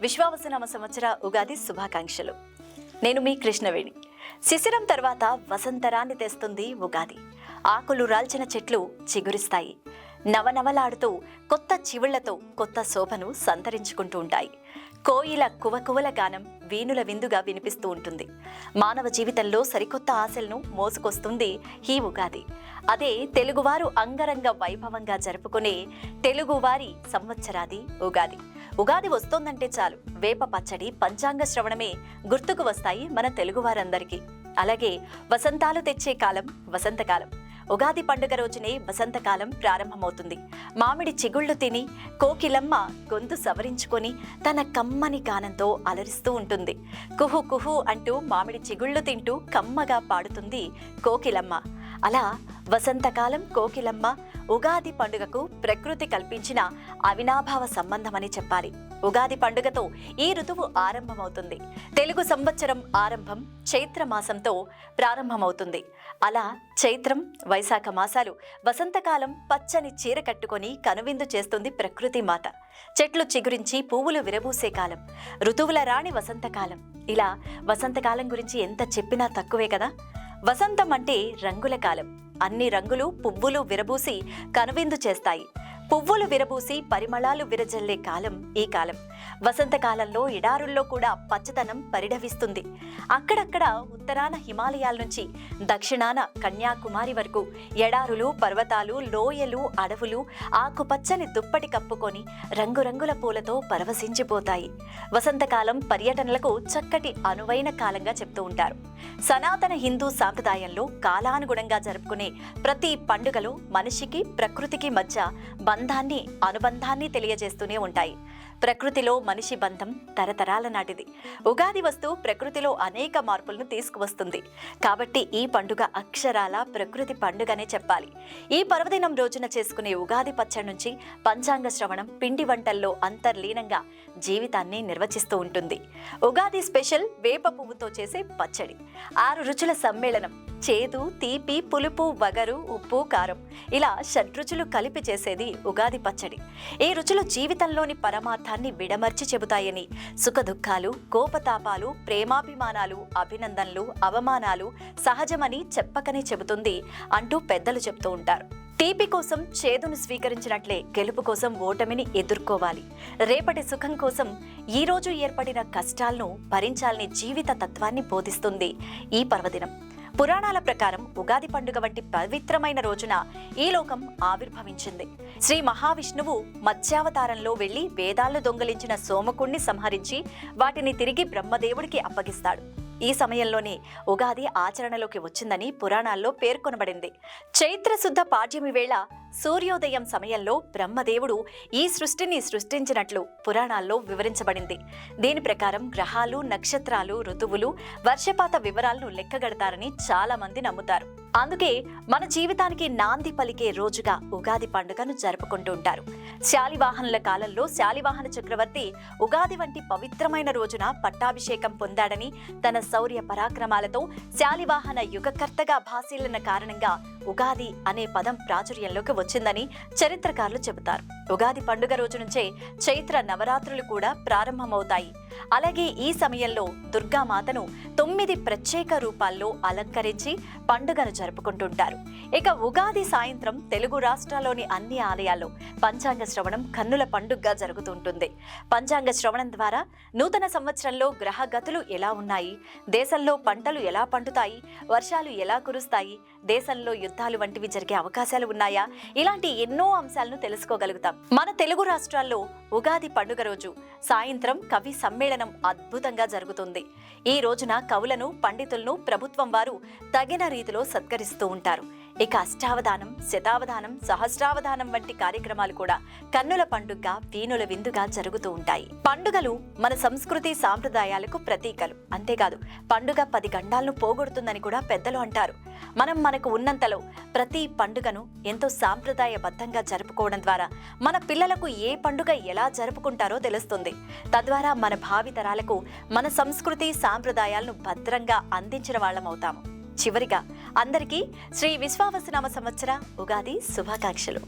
విశ్వావసనామ సంవత్సర ఉగాది శుభాకాంక్షలు. నేను మీ కృష్ణవేణి. శిశిరం తర్వాత వసంతరాన్ని తెస్తుంది ఉగాది. ఆకులు రాల్చిన చెట్లు చిగురిస్తాయి. నవనవలాడుతూ కొత్త చివుళ్ళతో కొత్త శోభను సంతరించుకుంటూ ఉంటాయి. కోయిల కువకువల గానం వీణుల విందుగా వినిపిస్తూ ఉంటుంది. మానవ జీవితంలో సరికొత్త ఆశలను మోసుకొస్తుంది ఈ ఉగాది. అదే తెలుగువారు అంగరంగ వైభవంగా జరుపుకునే తెలుగువారి సంవత్సరాది ఉగాది. ఉగాది వస్తోందంటే చాలు. వేప పచ్చడి పంచాంగ శ్రవణమే గుర్తుకు వస్తాయి మన తెలుగువారందరికీ. అలాగే వసంతాలు తెచ్చే కాలం వసంతకాలం. ఉగాది పండుగ రోజునే వసంతకాలం ప్రారంభమవుతుంది. మామిడి చిగుళ్ళు తిని కోకిలమ్మ గొంతు సవరించుకొని తన కమ్మని గానంతో అలరిస్తూ ఉంటుంది. కుహు కుహు అంటూ మామిడి చిగుళ్ళు తింటూ కమ్మగా పాడుతుంది కోకిలమ్మ. అలా వసంతకాలం కోకిలమ్మ ఉగాది పండుగకు ప్రకృతి కల్పించిన అవినాభావ సంబంధమని చెప్పాలి. ఉగాది పండుగతో ఈ ఋతువు ఆరంభమవుతుంది. తెలుగు సంవత్సరం ఆరంభం చైత్ర మాసంతో ప్రారంభమవుతుంది. అలా చైత్రం వైశాఖ మాసాలు వసంతకాలం పచ్చని చీర కట్టుకొని కనువిందు చేస్తుంది ప్రకృతి మాత. చెట్లు చిగురించి పువ్వులు విరబూసే కాలం. ఋతువుల రాణి వసంతకాలం. ఇలా వసంతకాలం గురించి ఎంత చెప్పినా తక్కువే కదా? వసంతం అంటే రంగుల కాలం. అన్ని రంగులు పువ్వులు విరబూసి కనువిందు చేస్తాయి. పువ్వులు విరబూసి పరిమళాలు విరజల్లే కాలం ఈ కాలం. వసంతకాలంలో ఎడారుల్లో కూడా పచ్చదనం పరిఢవిస్తుంది అక్కడక్కడ ఉత్తరాన హిమాలయాల నుంచి దక్షిణాన కన్యాకుమారి వరకు ఎడారులు పర్వతాలు లోయలు అడవులు ఆకుపచ్చని దుప్పటి కప్పుకొని రంగురంగుల పూలతో పరవశించిపోతాయి. వసంతకాలం పర్యటనలకు చక్కటి అనువైన కాలంగా చెప్తూ ఉంటారు. సనాతన హిందూ సాంప్రదాయంలో కాలానుగుణంగా జరుపుకునే ప్రతి పండుగలు మనిషికి ప్రకృతికి మధ్య బంధాన్ని అనుబంధాన్ని తెలియజేస్తూనే ఉంటాయి. ప్రకృతిలో మనిషి బంధం తరతరాల నాటిది. ఉగాది వస్తూ ప్రకృతిలో అనేక మార్పులను తీసుకువస్తుంది. కాబట్టి ఈ పండుగ అక్షరాల ప్రకృతి పండుగనే చెప్పాలి. ఈ పర్వదినం రోజున చేసుకునే ఉగాది పచ్చడి నుంచి పంచాంగ శ్రవణం పిండి వంటల్లో అంతర్లీనంగా జీవితాన్ని నిర్వచిస్తూ ఉంటుంది. ఉగాది స్పెషల్ వేప పువ్వుతో చేసే పచ్చడి. ఆరు రుచుల సమ్మేళనం. చేదు తీపి పులుపు వగరు ఉప్పు కారం ఇలా షడ్రుచులు కలిపి చేసేది ఉగాది పచ్చడి. ఈ రుచులు జీవితంలోని పరమార్థాన్ని విడమర్చి చెబుతాయని. సుఖదుఖాలు కోపతాపాలు ప్రేమాభిమానాలు అభినందనలు అవమానాలు సహజమని చెప్పకనే చెబుతుంది అంటూ పెద్దలు చెబుతూ ఉంటారు. తీపి కోసం చేదును స్వీకరించినట్లే గెలుపు కోసం ఓటమిని ఎదుర్కోవాలి. రేపటి సుఖం కోసం ఈ రోజు ఏర్పడిన కష్టాలను భరించాలని జీవిత తత్వాన్ని బోధిస్తుంది ఈ పర్వదినం. పురాణాల ప్రకారం ఉగాది పండుగ వంటి పవిత్రమైన రోజున ఈ లోకం ఆవిర్భవించింది. శ్రీ మహావిష్ణువు మత్స్యావతారంలో వెళ్ళి వేదాలను దొంగలించిన సోమకుణ్ణి సంహరించి వాటిని తిరిగి బ్రహ్మదేవుడికి అప్పగిస్తాడు. ఈ సమయంలోనే ఉగాది ఆచరణలోకి వచ్చిందని పురాణాల్లో పేర్కొనబడింది. చైత్రశుద్ధ పాడ్యమి వేళ సూర్యోదయం సమయంలో బ్రహ్మదేవుడు ఈ సృష్టిని సృష్టించినట్లు పురాణాల్లో వివరించబడింది. దీని ప్రకారం గ్రహాలు నక్షత్రాలు ఋతువులు వర్షపాత వివరాలను లెక్కగడతారని చాలా మంది నమ్ముతారు. అందుకే మన జీవితానికి నాంది పలికే రోజుగా ఉగాది పండుగను జరుపుకుంటూ ఉంటారు. శాలివాహనుల కాలంలో శాలివాహన చక్రవర్తి ఉగాది వంటి పవిత్రమైన రోజున పట్టాభిషేకం పొందాడని తన శౌర్య పరాక్రమాలతో శాలివాహన యుగకర్తగా భాసీలన కారణంగా ఉగాది అనే పదం ప్రాచుర్యంలోకి వచ్చిందని చరిత్రకారులు చెబుతారు. ఉగాది పండుగ రోజు నుంచే చైత్ర నవరాత్రులు కూడా ప్రారంభమవుతాయి. అలాగే ఈ సమయంలో దుర్గామాతను తొమ్మిది ప్రత్యేక రూపాల్లో అలంకరించి పండుగను జరుపుకుంటుంటారు. ఇక ఉగాది సాయంత్రం తెలుగు రాష్ట్రాల్లోని అన్ని ఆలయాల్లో పంచాంగ శ్రవణం కన్నుల పండుగగా జరుగుతుంటుంది. పంచాంగ శ్రవణం ద్వారా నూతన సంవత్సరంలో గ్రహ గతులు ఎలా ఉన్నాయి? దేశంలో పంటలు ఎలా పండుతాయి? వర్షాలు ఎలా కురుస్తాయి? దేశంలో యుద్ధాలు వంటివి జరిగే అవకాశాలు ఉన్నాయా? ఇలాంటి ఎన్నో అంశాలను తెలుసుకోగలుగుతాం. మన తెలుగు రాష్ట్రాల్లో ఉగాది పండుగ రోజు సాయంత్రం కవి సమ్మేళనం అద్భుతంగా జరుగుతుంది. ఈ రోజున కవులను పండితులను ప్రభుత్వం వారు తగిన రీతిలో సత్కరిస్తూ ఉంటారు. ఇక అష్టావధానం శతావధానం సహస్రావధానం వంటి కార్యక్రమాలు కూడా కన్నుల పండుగగా వీణుల విందుగా జరుగుతూ ఉంటాయి. పండుగలు మన సంస్కృతి సాంప్రదాయాలకు ప్రతీకలు. అంతేకాదు పండుగ పది గండాలను పోగొడుతుందని కూడా పెద్దలు అంటారు. మనం మనకు ఉన్నంతలో ప్రతి పండుగను ఎంతో సాంప్రదాయబద్ధంగా జరుపుకోవడం ద్వారా మన పిల్లలకు ఏ పండుగ ఎలా జరుపుకుంటారో తెలుస్తుంది. తద్వారా మన భావితరాలకు మన సంస్కృతి సాంప్రదాయాలను భద్రంగా అందించిన వాళ్ళమవుతాము. చివరిగా అందరికీ శ్రీ విశ్వావసనామ సంవత్సర ఉగాది శుభాకాంక్షలు.